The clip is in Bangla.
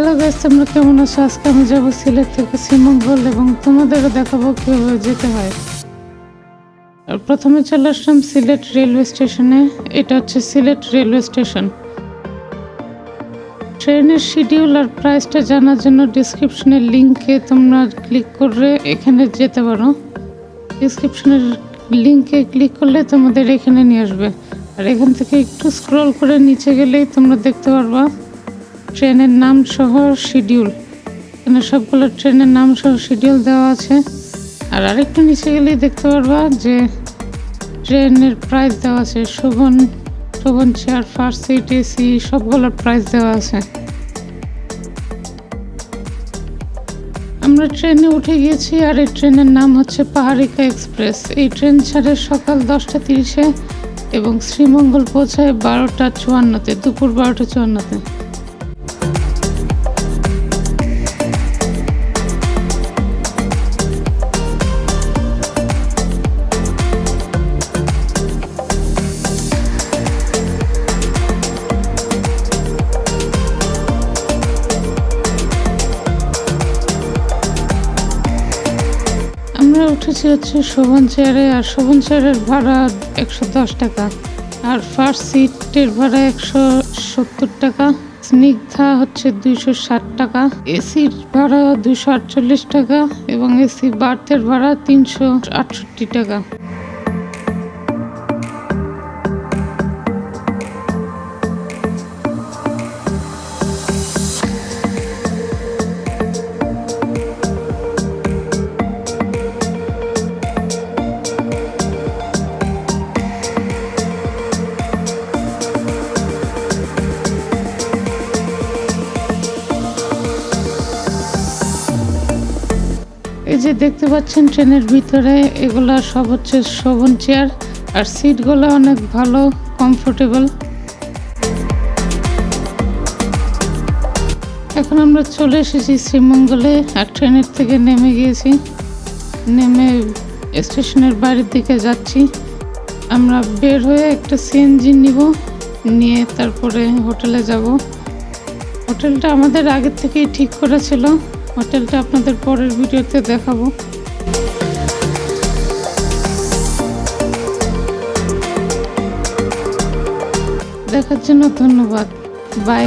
হ্যালো গাইস তোমরা কেমন আছো? আজকে আমি যাব সিলেট থেকে শ্রীমঙ্গল এবং তোমাদেরও দেখাবো কীভাবে যেতে হয়। আর প্রথমে চলে আসলাম সিলেট রেলওয়ে স্টেশনে। এটা হচ্ছে সিলেট রেলওয়ে স্টেশন। ট্রেনের শিডিউল আর প্রাইসটা জানার জন্য ডিসক্রিপশনের লিঙ্কে তোমরা ক্লিক করে এখানে যেতে পারো। ডিসক্রিপশনের লিঙ্কে ক্লিক করলে তোমাদের এখানে নিয়ে আসবে। আর এখান থেকে একটু স্ক্রল করে নিচে গেলেই তোমরা দেখতে পারবা। ট্রেনের নাম সহ শিডিউল এখানে সবগুলো ট্রেনের নাম সহ শিডিউল দেওয়া আছে। আর আরেকটু নিচে গেলেই দেখতে পারবা যে ট্রেনের প্রাইস দেওয়া আছে Shovan Shovan chair first seat AC সবগুলোর প্রাইস দেওয়া আছে। আমরা ট্রেনে উঠে গিয়েছি আর এই ট্রেনের নাম হচ্ছে পাহাড়িকা এক্সপ্রেস। এই ট্রেন ছাড়ে সকাল দশটা তিরিশে এবং শ্রীমঙ্গল পৌঁছায় বারোটা চুয়ান্নতে, দুপুর বারোটা চুয়ান্নতে। উঠেছি হচ্ছে শোভন চেয়ারে আর শোভন চেয়ারের ভাড়া একশো দশ টাকা। আর ফার্স্ট সিটের ভাড়া একশো সত্তর টাকা। স্নিগ্ধা হচ্ছে দুইশো ষাট টাকা। এসির ভাড়া দুইশো আটচল্লিশ টাকা এবং এসি বার্থের ভাড়া তিনশো আটষট্টি টাকা। এই যে দেখতে পাচ্ছেন ট্রেনের ভিতরে, এগুলা সব হচ্ছে শোভন চেয়ার আর সিটগুলো অনেক ভালো কমফোর্টেবল এখন আমরা চলে এসেছি শ্রীমঙ্গলে আর ট্রেনের থেকে নেমে গিয়েছি। নেমে স্টেশনের বাড়ির দিকে যাচ্ছি। আমরা বের হয়ে একটা সিএনজি নিব, নিয়ে তারপরে হোটেলে যাব। হোটেলটা আমাদের আগের থেকেই ঠিক করা ছিল। হোটেলটা আপনাদের পরের ভিডিওতে দেখাবো। দেখার জন্য ধন্যবাদ। বাই